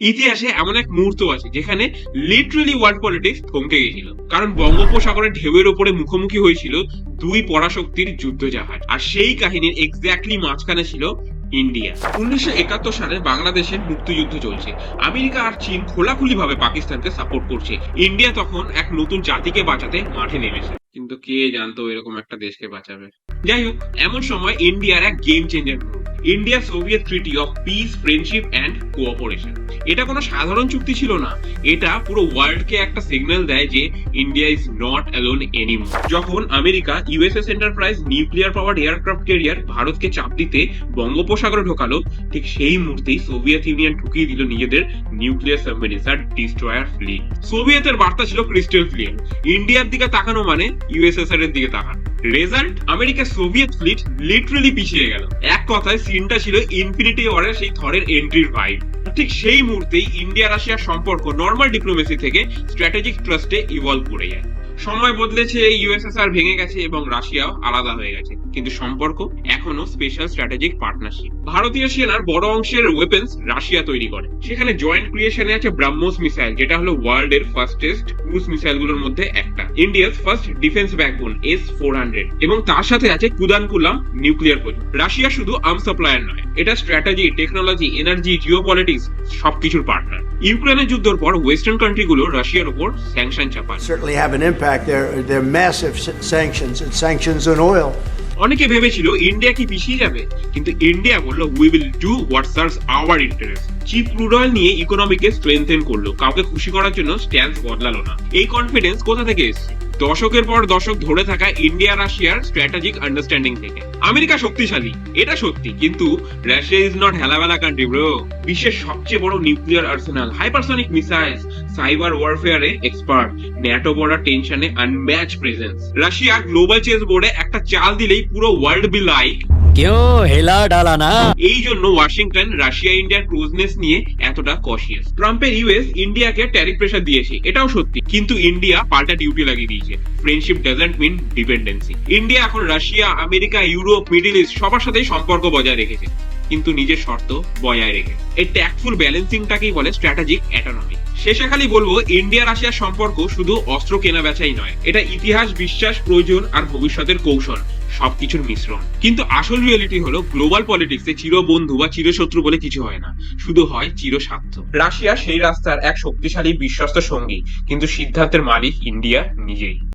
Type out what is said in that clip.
ইতিহাসে এমন এক মুহূর্ত আছে যেখানে লিটারালি ওয়ার্ল্ড পলিটিক্স থমকে গেছিল। কারণ বঙ্গোপসাগরের ঢেউয়ের ওপরে মুখোমুখি হয়েছিল দুই পরাশক্তির যুদ্ধ জাহাজ আর সেই কাহিনীর এক্স্যাক্টলি মাঝখানে ছিল ইন্ডিয়া। উনিশশো একাত্তর সালে বাংলাদেশের মুক্তিযুদ্ধ চলছে। আমেরিকা আর চীন খোলাখুলি ভাবে পাকিস্তানকে সাপোর্ট করছে। ইন্ডিয়া তখন এক নতুন জাতিকে বাঁচাতে মাঠে নেমেছে। কিন্তু কে জানতো এরকম একটা দেশকে বাঁচাবে? যাই হোক, এমন সময় ইন্ডিয়ার এক game changer India Soviet treaty of peace friendship and cooperation এটা কোনো সাধারণ চুক্তি ছিল না। এটা পুরো ওয়ার্ল্ডকে একটা সিগন্যাল দেয় যে India is not alone anymore যখন America USS Enterprise nuclear power aircraft carrier ভারতকে চাপ দিতে বঙ্গোপসাগরে ঢোকালো, ঠিক সেই মুহূর্তেই সোভিয়েত ইউনিয়ন ঢুকিয়ে দিল নিজেদের নিউক্লিয়ার সাবমেরিন আর ডিস্ট্রয়ার ফ্লিট সোভিয়েতের বার্তা ছিল ক্রিস্টাল ক্লিয়ার ইন্ডিয়ার দিকে তাকানো মানে ইউএসএসআর এর দিকে তাকানো। Result America Soviet fleet literally পিছিয়ে গেল। এক কথায়, সিনটা ছিল ইনফিনিটি ওয়ারের সেই থরের এন্ট্রির ভাইব ঠিক সেই মুহূর্তেই ইন্ডিয়া রাশিয়ার সম্পর্ক নর্মাল ডিপ্লোমেসি থেকে স্ট্র্যাটেজিক ট্রাস্টে ইভলভ করে যায়। সময় বদলেছে ইউএসএসআর ভেঙে গেছে এবং রাশিয়াও আলাদা হয়ে গেছে। কিন্তু সম্পর্ক এখনও স্পেশাল স্ট্র্যাটেজিক পার্টনারশিপ ভারতীয় সেনার বড় অংশের ওয়েপেন্স রাশিয়া তৈরি করে। সেখানে জয়েন্ট ক্রিয়েশনে আছে ব্রাহ্মোস মিসাইল যেটা হলো ওয়ার্ল্ড এর ফার্স্টেস্ট ক্রুজ মিসাইলগুলোর মধ্যে একটা। India's first defence backbone S four hundred এবং তার সাথে আছে কুদানকুলাম নিউক্লিয়ার প্রজেক্ট রাশিয়া শুধু আর্ম সাপ্লায়ার নয়, এটা strategy technology energy geopolitics সবকিছুর পার্টনার ইউক্রেনের যুদ্ধের পর ওয়েস্টার্ন কান্ট্রিগুলো রাশিয়ার উপর স্যাংশন চাপায়। Impact. They're, they're massive sanctions It's sanctions on oil. অনেকে ভেবেছিল ইন্ডিয়া কি পিছিয়ে যাবে কিন্তু ইন্ডিয়া বলল we will do what serves our interest cheap crude oil নিয়ে ইকোনমিকে স্ট্রেংথেন করল কাউকে খুশি করার জন্য স্ট্যান্স বদলালো না এই কনফিডেন্স কোথা থেকে এসেছে দশকের পর দশক ধরে থাকা ইন্ডিয়া রাশিয়ার স্ট্র্যাটেজিক আন্ডারস্ট্যান্ডিং থেকে। আমেরিকা শক্তিশালী, এটা সত্যি, কিন্তু রাশিয়া ইজ নট হেলাবেলা কান্ট্রি ব্রো বিশ্বের সবচেয়ে বড় nuclear arsenal hypersonic missiles cyber ওয়ারফেয়ারে expert NATO border টেনশনে unmatch presence Russia global chess বোর্ডে একটা চাল দিলেই পুরো ওয়ার্ল্ড বি লাইক কেউ হেলা ডালা না। এই জন্য ওয়াশিংটন, রাশিয়া, ইন্ডিয়ার ক্লোজনেস নিয়ে এতটা কশিয়াস ট্রাম্পের ইউএস ইন্ডিয়াকে ট্যারিফ প্রেশার দিয়েছে, এটাও সত্যি। কিন্তু ইন্ডিয়া পাল্টা ডিউটি লাগিয়ে দিয়েছে। Friendship doesn't mean dependency India এখন Russia, America, Europe middle east সবার সাথে সম্পর্ক বজায় রেখেছে। কিন্তু নিজের শর্ত বজায় রেখে। এই ট্যাক্টফুল ব্যালেন্সিংটাকেই বলে স্ট্র্যাটেজিক অ্যাটোনমি শেষে খালি বলব ইন্ডিয়া রাশিয়ার সম্পর্ক শুধু অস্ত্র কেনা বেচাই নয়, এটা ইতিহাস, বিশ্বাস, প্রয়োজন আর ভবিষ্যতের কৌশল, সবকিছুর মিশ্রণ। কিন্তু আসল রিয়েলিটি হলো গ্লোবাল পলিটিক্সে চিরবন্ধু বা চিরশত্রু বলে কিছু হয় না, শুধু হয় চির স্বার্থ। রাশিয়া সেই রাস্তার এক শক্তিশালী, বিশ্বস্ত সঙ্গী, কিন্তু সিদ্ধান্তের মালিক ইন্ডিয়া নিজেই।